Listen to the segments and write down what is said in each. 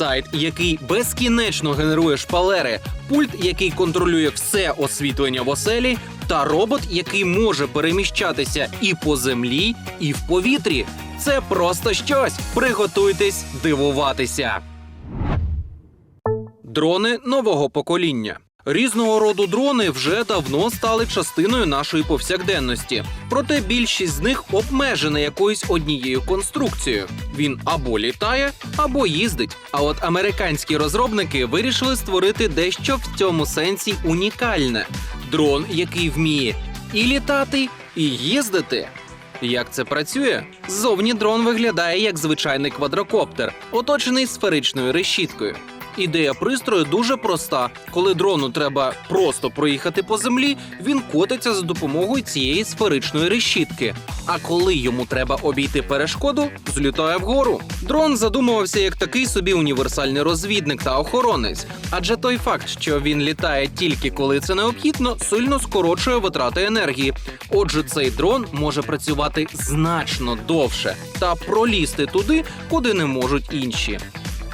сайт, який безкінечно генерує шпалери, пульт, який контролює все освітлення в оселі, та робот, який може переміщатися і по землі, і в повітрі. Це просто щось. Приготуйтесь дивуватися. Дрони нового покоління. Різного роду дрони вже давно стали частиною нашої повсякденності. Проте більшість з них обмежена якоюсь однією конструкцією. Він або літає, або їздить. А от американські розробники вирішили створити дещо в цьому сенсі унікальне: дрон, який вміє і літати, і їздити. Як це працює? Ззовні дрон виглядає як звичайний квадрокоптер, оточений сферичною решіткою. Ідея пристрою дуже проста. Коли дрону треба просто проїхати по землі, він котиться за допомогою цієї сферичної решітки. А коли йому треба обійти перешкоду, злітає вгору. Дрон задумувався як такий собі універсальний розвідник та охоронець. Адже той факт, що він літає тільки коли це необхідно, сильно скорочує витрати енергії. Отже, цей дрон може працювати значно довше та пролізти туди, куди не можуть інші.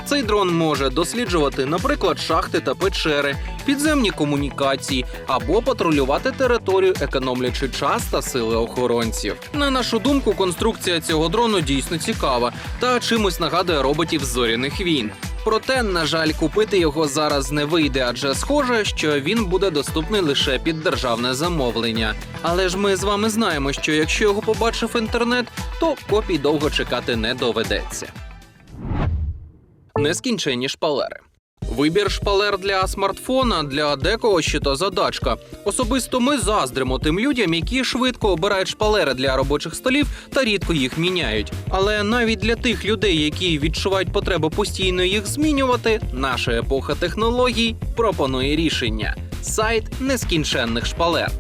Цей дрон може досліджувати, наприклад, шахти та печери, підземні комунікації або патрулювати територію, економлячи час та сили охоронців. На нашу думку, конструкція цього дрону дійсно цікава та чимось нагадує роботів зоряних війн. Проте, на жаль, купити його зараз не вийде, адже схоже, що він буде доступний лише під державне замовлення. Але ж ми з вами знаємо, що якщо його побачив інтернет, то копій довго чекати не доведеться нескінченні шпалери. Вибір шпалер для смартфона для декого ще то задачка. Особисто ми заздримо тим людям, які швидко обирають шпалери для робочих столів та рідко їх міняють. Але навіть для тих людей, які відчувають потребу постійно їх змінювати, наша епоха технологій пропонує рішення: сайт нескінченних шпалер.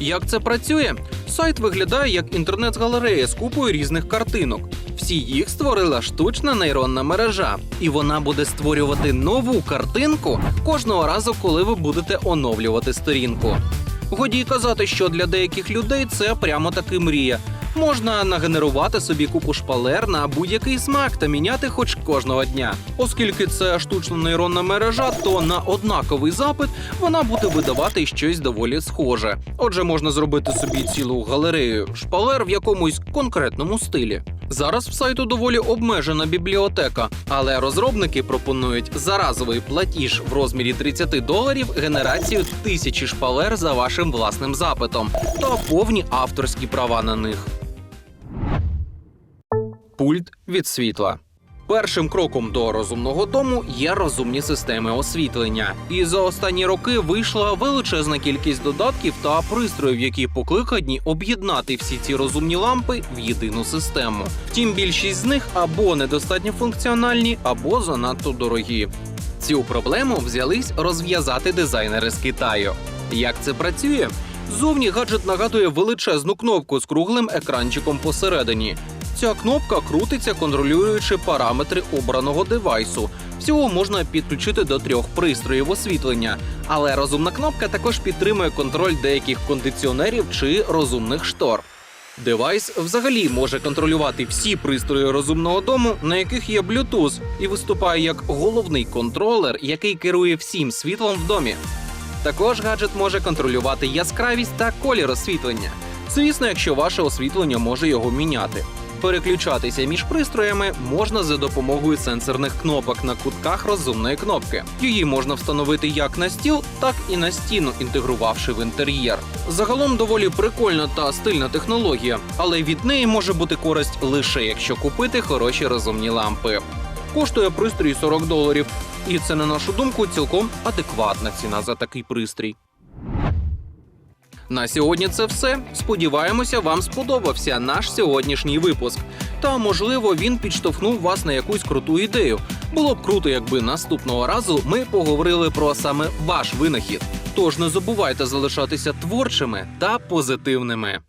Як це працює? Сайт виглядає як інтернет-галерея з купою різних картинок. Всі їх створила штучна нейронна мережа, і вона буде створювати нову картинку кожного разу, коли ви будете оновлювати сторінку. Годі казати, що для деяких людей це прямо таки мрія. Можна нагенерувати собі купу шпалер на будь-який смак та міняти хоч кожного дня. Оскільки це штучна нейронна мережа, то на однаковий запит вона буде видавати щось доволі схоже. Отже, можна зробити собі цілу галерею шпалер в якомусь конкретному стилі. Зараз в сайту доволі обмежена бібліотека, але розробники пропонують за разовий платіж в розмірі 30 доларів генерацію тисячі шпалер за вашим власним запитом та повні авторські права на них. Пульт від світла. Першим кроком до розумного дому є розумні системи освітлення. І за останні роки вийшла величезна кількість додатків та пристроїв, які покликані об'єднати всі ці розумні лампи в єдину систему. Втім, більшість з них або недостатньо функціональні, або занадто дорогі. Цю проблему взялись розв'язати дизайнери з Китаю. Як це працює? Зовні гаджет нагадує величезну кнопку з круглим екранчиком посередині. Ця кнопка крутиться, контролюючи параметри обраного девайсу. Всього можна підключити до трьох пристроїв освітлення, але розумна кнопка також підтримує контроль деяких кондиціонерів чи розумних штор. Девайс взагалі може контролювати всі пристрої розумного дому, на яких є Bluetooth, і виступає як головний контролер, який керує всім світлом в домі. Також гаджет може контролювати яскравість та колір освітлення. Звісно, якщо ваше освітлення може його міняти. Переключатися між пристроями можна за допомогою сенсорних кнопок на кутках розумної кнопки. Її можна встановити як на стіл, так і на стіну, інтегрувавши в інтер'єр. Загалом доволі прикольна та стильна технологія, але від неї може бути користь лише якщо купити хороші розумні лампи. Коштує пристрій 40 доларів, і це, на нашу думку, цілком адекватна ціна за такий пристрій. На сьогодні це все. Сподіваємося, вам сподобався наш сьогоднішній випуск. Та можливо він підштовхнув вас на якусь круту ідею. Було б круто, якби наступного разу ми поговорили про саме ваш винахід. Тож не забувайте залишатися творчими та позитивними.